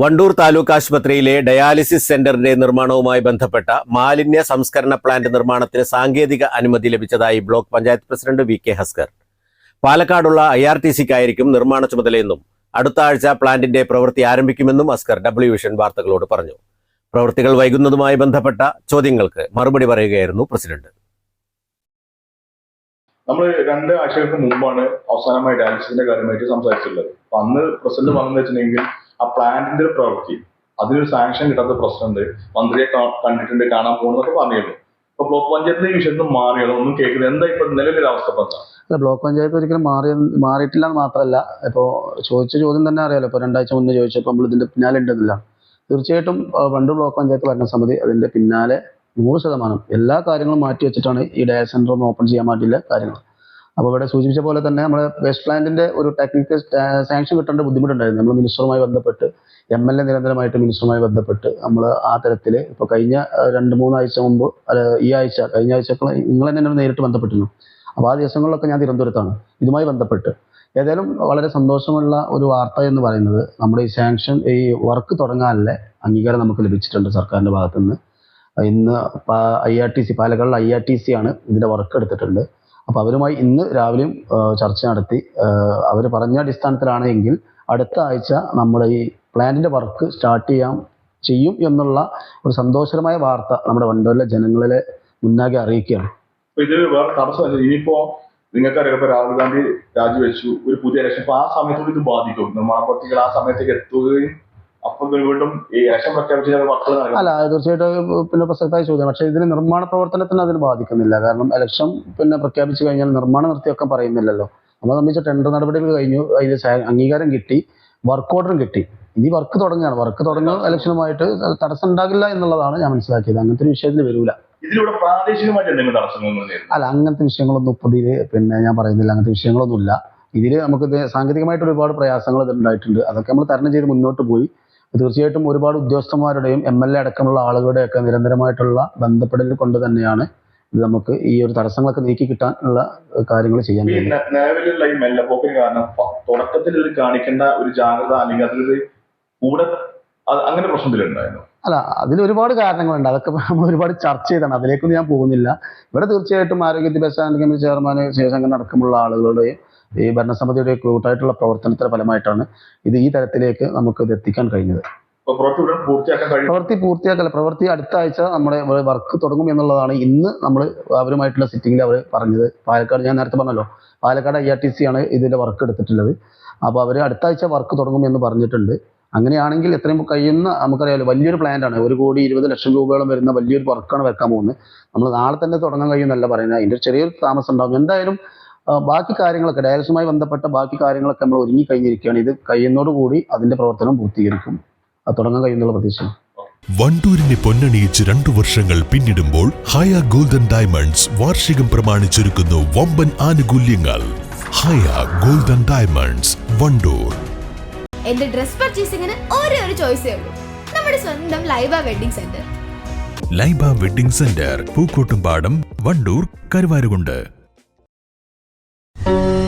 Wandoor taluk ആശുപത്രിയിലെ dialysis സെന്ററിന്റെ നിർമ്മാണവുമായി ബന്ധപ്പെട്ട മാലിന്യ സംസ്കരണ പ്ലാന്റ് നിർമ്മാണത്തിന് സാങ്കേതിക അനുമതി ലഭിച്ചതായി block panchayat president V K Hasker. പാലക്കാടുള്ള I R T സിക്കായിരിക്കും നിർമ്മാണ ചുമതലയെന്നും അടുത്ത ആഴ്ച പ്ലാന്റിന്റെ പ്രവൃത്തി ആരംഭിക്കുമെന്നും ഹസ്കർ ഡബ്ല്യു വിഷൻ വാർത്തകളോട് പറഞ്ഞു. പ്രവൃത്തികൾ വൈകുന്നതുമായി ബന്ധപ്പെട്ട ചോദ്യങ്ങൾക്ക് മറുപടി പറയുകയായിരുന്നു പ്രസിഡന്റ്. നമ്മൾ രണ്ട് ആഴ്ചകൾക്ക് മുമ്പാണ് അവസാനമായി ഡയാലിസിന്റെ കാര്യമായിട്ട് സംസാരിച്ചിട്ടുള്ളത്. അന്ന് പ്രസിഡന്റ് പറഞ്ഞെന്ന് വെച്ചിട്ടുണ്ടെങ്കിൽ ആ പ്ലാന്റിന്റെ ഒരു പ്രവൃത്തി അതിനൊരു സാങ്ഷൻ കിട്ടാത്ത പ്രശ്നമുണ്ട്. മന്ത്രിയെ കണ്ടിട്ടുണ്ട് കാണാൻ പോകുന്നൊക്കെ പറഞ്ഞിരുന്നു. അപ്പൊ ബ്ലോക്ക് പഞ്ചായത്തിലെ വിഷയത്തിൽ മാറിയത് ഒന്നും കേൾക്കുന്നത് എന്താ ഇപ്പൊ നിലവിലെ അവസ്ഥ ഇപ്പൊ അല്ല ബ്ലോക്ക് പഞ്ചായത്ത് ഒരിക്കലും മാറി മാറിയിട്ടില്ല എന്ന് മാത്രമല്ല. ഇപ്പോൾ ചോദിച്ച ചോദ്യം തന്നെ അറിയാലോ. ഇപ്പോൾ രണ്ടാഴ്ച മുന്നേ ചോദിച്ചപ്പോൾ നമ്മൾ ഇതിന്റെ പിന്നാലെ ഉണ്ടെന്നില്ല. തീർച്ചയായിട്ടും പണ്ട് ബ്ലോക്ക് പഞ്ചായത്ത് ഭരണസമിതി അതിന്റെ പിന്നാലെ നൂറ് ശതമാനം എല്ലാ കാര്യങ്ങളും മാറ്റി വെച്ചിട്ടാണ് ഈ ഡയ സെന്റർ ഒന്ന് ഓപ്പൺ ചെയ്യാൻ പറ്റില്ല കാര്യങ്ങൾ. അപ്പോൾ ഇവിടെ സൂചിപ്പിച്ച പോലെ തന്നെ നമ്മുടെ വെസ്റ്റ് പ്ലാന്റിന്റെ ഒരു ടെക്നിക്കൽ സാങ്ഷൻ കിട്ടേണ്ട ബുദ്ധിമുട്ടുണ്ടായിരുന്നു. നമ്മൾ മിനിസ്റ്ററുമായി ബന്ധപ്പെട്ട് എം എൽ എ നിരന്തരമായിട്ട് മിനിസ്റ്ററുമായി ബന്ധപ്പെട്ട് നമ്മൾ ആ തരത്തിൽ ഇപ്പോൾ കഴിഞ്ഞ രണ്ട് മൂന്നാഴ്ച മുമ്പ് ഈ ആഴ്ച കഴിഞ്ഞ ആഴ്ച നിങ്ങൾ തന്നെ എന്നോട് നേരിട്ട് ബന്ധപ്പെട്ടിരുന്നു. അപ്പോൾ ആ ദിവസങ്ങളിലൊക്കെ ഞാൻ തിരുവനന്തപുരത്താണ്. ഇതുമായി ബന്ധപ്പെട്ട്. ഏതായാലും വളരെ സന്തോഷമുള്ള ഒരു വാർത്ത എന്ന് പറയുന്നത് നമ്മുടെ ഈ സാങ്ഷൻ ഈ വർക്ക് തുടങ്ങാനുള്ള അംഗീകാരം നമുക്ക് ലഭിച്ചിട്ടുണ്ട് സർക്കാരിന്റെ ഭാഗത്തുനിന്ന്. ഇന്ന് ഐ ആർ ടി സി പാലക്കാടുള്ള ഐ ആർ ടി സി ആണ് ഇതിന്റെ വർക്ക് എടുത്തിട്ടുണ്ട്. അപ്പോൾ അവരുമായി ഇന്ന് രാവിലെയും ചർച്ച നടത്തി. അവർ പറഞ്ഞ അടിസ്ഥാനത്തിലാണ് എങ്കിൽ അടുത്ത ആഴ്ച നമ്മൾ ഈ പ്ലാന്റിന്റെ വർക്ക് സ്റ്റാർട്ട് ചെയ്യാം ചെയ്യും എന്നുള്ള ഒരു സന്തോഷകരമായ വാർത്ത നമ്മുടെ വണ്ടൂരിലെ ജനങ്ങളിലെ മുന്നാകെ അറിയിക്കുകയാണ്. ഇതിൽ ഇനിയിപ്പോ നിങ്ങൾക്കറിയാം ഇപ്പൊ രാഹുൽ ഗാന്ധി രാജിവെച്ചു ഒരു പുതിയ ഇലക്ഷൻ അപ്പൊ ആ സമയത്തോട് ഇത് ബാധിക്കും. നിർമ്മാണ പ്രവർത്തികൾ ആ സമയത്തേക്ക് എത്തുകയും അല്ല തീർച്ചയായിട്ടും പിന്നെ പ്രസക്തമായ ചോദ്യം. പക്ഷെ ഇതിന് നിർമ്മാണ പ്രവർത്തനത്തിന് അതിന് ബാധിക്കുന്നില്ല. കാരണം ഇലക്ഷൻ പിന്നെ പ്രഖ്യാപിച്ചു കഴിഞ്ഞാൽ നിർമ്മാണം നിർത്തിയൊക്കെ പറയുന്നില്ലല്ലോ. നമ്മളെ സംബന്ധിച്ച് ടെൻഡർ നടപടികൾ കഴിഞ്ഞു. അതിന് അംഗീകാരം കിട്ടി. വർക്ക് ഓർഡറും കിട്ടി. ഇനി വർക്ക് തുടങ്ങുകയാണ്. വർക്ക് തുടങ്ങുക ഇലക്ഷനുമായിട്ട് തടസ്സം ഉണ്ടാകില്ല എന്നുള്ളതാണ് ഞാൻ മനസ്സിലാക്കിയത്. അങ്ങനത്തെ ഒരു വിഷയത്തിൽ വരൂല. ഇതിലൂടെ പ്രാദേശികമായിട്ട് എന്തെങ്കിലും അല്ല അങ്ങനത്തെ വിഷയങ്ങളൊന്നും ഇപ്പൊ ഇതിൽ പിന്നെ ഞാൻ പറയുന്നില്ല. അങ്ങനത്തെ വിഷയങ്ങളൊന്നുമില്ല. ഇതിൽ നമുക്ക് സാങ്കേതികമായിട്ട് ഒരുപാട് പ്രയാസങ്ങൾ ഇത് ഉണ്ടായിട്ടുണ്ട് അതൊക്കെ നമ്മൾ തരണം ചെയ്ത് മുന്നോട്ട് പോയി. തീർച്ചയായിട്ടും ഒരുപാട് ഉദ്യോഗസ്ഥന്മാരുടെയും എം എൽ എ അടക്കമുള്ള ആളുകളുടെയൊക്കെ നിരന്തരമായിട്ടുള്ള ബന്ധപ്പെടൽ കൊണ്ട് തന്നെയാണ് ഇത് നമുക്ക് ഈ ഒരു തടസ്സങ്ങളൊക്കെ നീക്കി കിട്ടാനുള്ള കാര്യങ്ങൾ ചെയ്യാൻ നിലവിലുള്ള ഈ മെല്ലപ്പോക്കിന് കാരണം തുടക്കത്തിൽ ഇത് കാണിക്കേണ്ട ഒരു ജാഗ്രത അല്ലെങ്കിൽ അതിലൊരു കൂടെ അങ്ങനെ പ്രശ്നത്തിലുണ്ടായിരുന്നു അല്ല അതിൽ ഒരുപാട് കാരണങ്ങളുണ്ട്. അതൊക്കെ നമ്മൾ ഒരുപാട് ചർച്ച ചെയ്താണ്. അതിലേക്കൊന്നും ഞാൻ പോകുന്നില്ല. ഇവിടെ തീർച്ചയായിട്ടും ആരോഗ്യ വിദ്യാഭ്യാസ കമ്മിറ്റി ചെയർമാൻ ശിവശങ്കരൻ അടക്കമുള്ള ആളുകളുടെയും ഈ ഭരണസമിതിയുടെ കൂട്ടായിട്ടുള്ള പ്രവർത്തനത്തിന്റെ ഫലമായിട്ടാണ് ഇത് ഈ തരത്തിലേക്ക് നമുക്ക് ഇത് എത്തിക്കാൻ കഴിഞ്ഞത്. പ്രവൃത്തി പൂർത്തിയാക്കല്ല. പ്രവൃത്തി അടുത്ത ആഴ്ച നമ്മുടെ വർക്ക് തുടങ്ങും എന്നുള്ളതാണ് ഇന്ന് നമ്മൾ അവരുമായിട്ടുള്ള സിറ്റിംഗിൽ അവർ പറഞ്ഞത്. പാലക്കാട് ഞാൻ നേരത്തെ പറഞ്ഞല്ലോ Palakkad I R T C ആണ് ഇതിന്റെ വർക്ക് എടുത്തിട്ടുള്ളത്. അപ്പോൾ അവർ അടുത്ത ആഴ്ച വർക്ക് തുടങ്ങും എന്ന് പറഞ്ഞിട്ടുണ്ട്. അങ്ങനെയാണെങ്കിൽ എത്രയും കഴിയുന്ന നമുക്കറിയാലോ വലിയൊരു പ്ലാന്റ് ആണ്. ഒരു കോടി ഇരുപത് ലക്ഷം രൂപയോളം വരുന്ന വലിയൊരു വർക്കാണ് വെക്കാൻ പോകുന്നത്. നമ്മൾ നാളെ തന്നെ തുടങ്ങാൻ കഴിയുമെന്നല്ല പറയുന്നത്. അതിന്റെ ചെറിയൊരു താമസം ഉണ്ടാകും എന്തായാലും ബാക്കി കാര്യങ്ങളൊക്കെ ഡയാലിസുമായി ബന്ധപ്പെട്ട ബാക്കി കാര്യങ്ങളൊക്കെ നമ്മൾ ഒരുങ്ങി കഴിഞ്ഞിരിക്കുകയാണ്. ഇത് കഴിയുന്നതോടുകൂടി അതിന്റെ പ്രവർത്തനം പൂർത്തീകരിക്കും. അത് തുടങ്ങാൻ കഴിയുന്നുള്ള പ്രതീക്ഷ. വണ്ടൂരിനെ പൊന്നണിയിച്ച് രണ്ടു വർഷങ്ങൾ പിന്നിടുമ്പോൾ ഹയ ഗോൾഡൻ ഡയമണ്ട്സ് വാർഷികം പ്രമാണിച്ചൊരുക്കുന്നു വമ്പൻ ആനുകൂല്യങ്ങൾ. Haya golden diamonds Wandoor. എന്റെ ഡ്രസ് പർച്ചേസിംഗിന് ഒരേ ഒരു ചോയ്സ് ഉള്ളൂ. നമ്മുടെ സ്വന്തം Laiba wedding centre. Laiba wedding centre Pookkottumpadam Wandoor Karuvarakundu. Thank you.